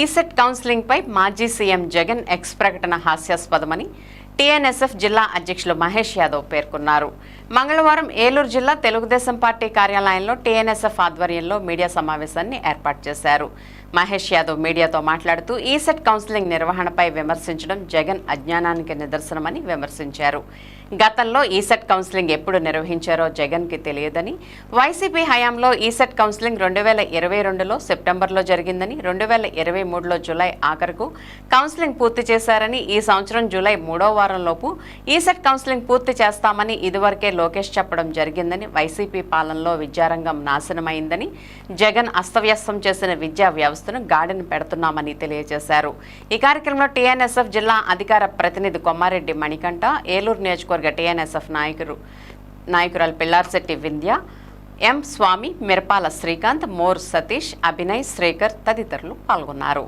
ECET కౌన్సిలింగ్పై మాజీ CM Jagan X ప్రకటన హాస్యాస్పదమని TNSF జిల్లా అధ్యక్షులు మహేష్ యాదవ్ పేర్కొన్నారు. మంగళవారం ఏలూరు జిల్లా తెలుగుదేశం పార్టీ కార్యాలయంలో టీఎన్ఎస్ఎఫ్ ఆధ్వర్యంలో మీడియా సమావేశాన్ని ఏర్పాటు చేశారు. మహేష్ యాదవ్ మీడియాతో మాట్లాడుతూ ఈసెట్ కౌన్సిలింగ్ నిర్వహణపై విమర్శించడం జగన్ అజ్ఞానానికి నిదర్శనమని విమర్శించారు. గతంలో ఈసెట్ కౌన్సిలింగ్ ఎప్పుడు నిర్వహించారో జగన్కి తెలియదని వైసీపీ హయాంలో ఈసెట్ కౌన్సిలింగ్ రెండు వేల ఇరవై రెండులో సెప్టెంబర్లో జరిగిందని రెండు వేల ఇరవై మూడులో జూలై ఆఖరుకు కౌన్సిలింగ్ పూర్తి చేశారని ఈ సంవత్సరం జూలై మూడో వారంలోపు ఈసెట్ కౌన్సిలింగ్ పూర్తి చేస్తామని ఇదివరకే లోకేష్ చెప్పడం జరిగిందని వైసీపీ పాలనలో విద్యారంగం నాశనమైందని జగన్ అస్తవ్యస్తం చేసిన విద్యా వ్యవస్థ వ్యవస్థను గాడిన పెడుతున్నామని తెలియజేశారు. ఈ కార్యక్రమంలో టీఎన్ఎస్ఎఫ్ జిల్లా అధికార ప్రతినిధి కొమ్మారెడ్డి మణికంఠ ఏలూరు నియోజకవర్గ టీఎన్ఎస్ఎఫ్ నాయకులు నాయకురాలు పిల్లార్శెట్టి వింధ్య ఎం స్వామి మిరపాల శ్రీకాంత్ మోర్ సతీష్ అభినయ్ శ్రీకర్ తదితరులు పాల్గొన్నారు.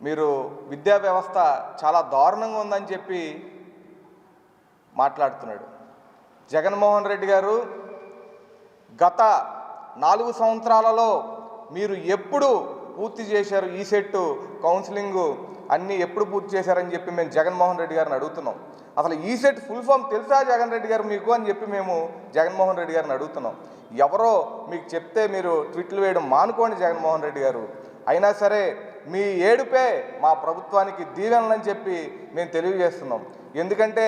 మీరు విద్యా వ్యవస్థ చాలా దారుణంగా ఉందని చెప్పి మాట్లాడుతున్నాడు. జగన్మోహన్ రెడ్డి గారు గత నాలుగు సంవత్సరాలలో మీరు ఎప్పుడు పూర్తి చేశారు ఈ సెట్ కౌన్సిలింగ్ అన్నీ ఎప్పుడు పూర్తి చేశారని చెప్పి మేము జగన్మోహన్ రెడ్డి గారిని అడుగుతున్నాం. అసలు ఈ సెట్ ఫుల్ ఫామ్ తెలుసా జగన్ రెడ్డి గారు మీకు అని చెప్పి మేము జగన్మోహన్ రెడ్డి గారిని అడుగుతున్నాం. ఎవరో మీకు చెప్తే మీరు ట్విట్లు వేయడం మానుకోండి జగన్మోహన్ రెడ్డి గారు. అయినా సరే మీ ఏడుపే మా ప్రభుత్వానికి దీవెనలని చెప్పి మేము తెలియజేస్తున్నాం. ఎందుకంటే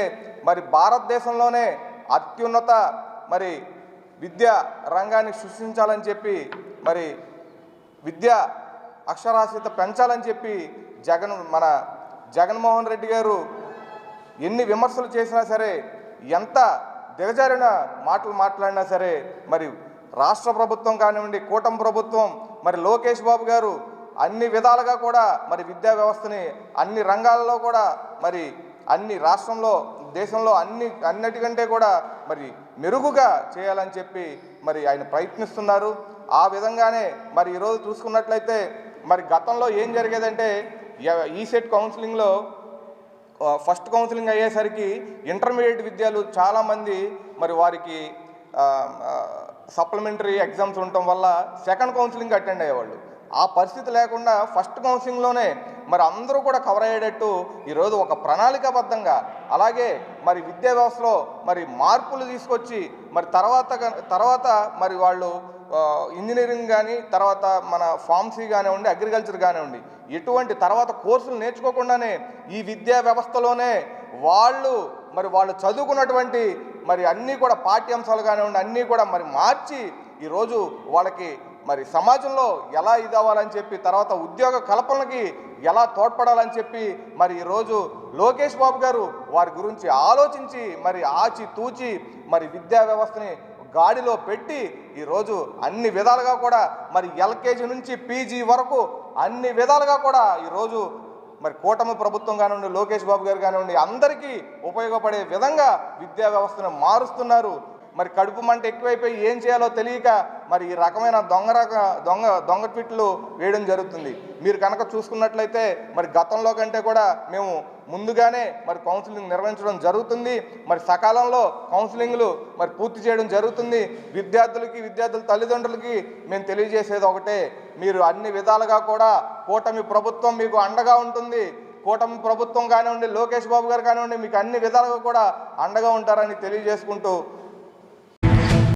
మరి భారతదేశంలోనే అత్యున్నత మరి విద్యా రంగాన్ని సృష్టించాలని చెప్పి మరి విద్య అక్షరాస్యత పెంచాలని చెప్పి జగన్ మన జగన్మోహన్ రెడ్డి గారు ఎన్ని విమర్శలు చేసినా సరే ఎంత దిగజారిన మాటలు మాట్లాడినా సరే మరి రాష్ట్ర ప్రభుత్వం కానివ్వండి కూటమి ప్రభుత్వం మరి లోకేష్ బాబు గారు అన్ని విధాలుగా కూడా మరి విద్యా వ్యవస్థని అన్ని రంగాల్లో కూడా మరి అన్ని రాష్ట్రంలో దేశంలో అన్ని అన్నిటికంటే కూడా మరి మెరుగుగా చేయాలని చెప్పి మరి ఆయన ప్రయత్నిస్తున్నారు. ఆ విధంగానే మరి ఈరోజు చూసుకున్నట్లయితే మరి గతంలో ఏం జరిగేదంటే ఈ సెట్ కౌన్సిలింగ్లో ఫస్ట్ కౌన్సిలింగ్ అయ్యేసరికి ఇంటర్మీడియట్ విద్యాలు చాలామంది మరి వారికి సప్లిమెంటరీ ఎగ్జామ్స్ ఉండటం వల్ల సెకండ్ కౌన్సిలింగ్ అటెండ్ అయ్యేవాళ్ళు. ఆ పరిస్థితి లేకుండా ఫస్ట్ కౌన్సిలింగ్లోనే మరి అందరూ కూడా కవర్ అయ్యేటట్టు ఈరోజు ఒక ప్రణాళికాబద్ధంగా అలాగే మరి విద్యా వ్యవస్థలో మరి మార్పులు తీసుకొచ్చి మరి తర్వాత తర్వాత మరి వాళ్ళు ఇంజనీరింగ్ కానీ తర్వాత మన ఫార్మసీ కానివ్వండి అగ్రికల్చర్ కానివ్వండి ఎటువంటి తర్వాత కోర్సులు నేర్చుకోకుండానే ఈ విద్యా వ్యవస్థలోనే వాళ్ళు మరి వాళ్ళు చదువుకున్నటువంటి మరి అన్నీ కూడా పాఠ్యాంశాలు కానివ్వండి అన్నీ కూడా మరి మార్చి ఈరోజు వాళ్ళకి మరి సమాజంలో ఎలా ఇదవ్వాలని చెప్పి తర్వాత ఉద్యోగ కల్పనకి ఎలా తోడ్పడాలని చెప్పి మరి ఈరోజు లోకేష్ బాబు గారు వారి గురించి ఆలోచించి మరి ఆచి తూచి మరి విద్యా వ్యవస్థని గాడిలో పెట్టి ఈరోజు అన్ని విధాలుగా కూడా మరి ఎల్కేజీ నుంచి పీజీ వరకు అన్ని విధాలుగా కూడా ఈరోజు మరి కూటమి ప్రభుత్వం కానివ్వండి లోకేష్ బాబు గారు కానివ్వండి అందరికీ ఉపయోగపడే విధంగా విద్యా వ్యవస్థను మారుస్తున్నారు. మరి కడుపు మంట ఎక్కువైపోయి ఏం చేయాలో తెలియక మరి ఈ రకమైన దొంగ రక దొంగ దొంగ ట్విట్లు వేయడం జరుగుతుంది. మీరు కనుక చూసుకున్నట్లయితే మరి గతంలో కంటే కూడా మేము ముందుగానే మరి కౌన్సిలింగ్ నిర్వహించడం జరుగుతుంది. మరి సకాలంలో కౌన్సిలింగ్లు మరి పూర్తి చేయడం జరుగుతుంది. విద్యార్థులకి విద్యార్థుల తల్లిదండ్రులకి మేము తెలియజేసేది ఒకటే. మీరు అన్ని విధాలుగా కూడా కూటమి ప్రభుత్వం మీకు అండగా ఉంటుంది. కూటమి ప్రభుత్వం కానివ్వండి లోకేష్ బాబు గారు కానివ్వండి మీకు అన్ని విధాలుగా కూడా అండగా ఉంటారని తెలియజేసుకుంటూ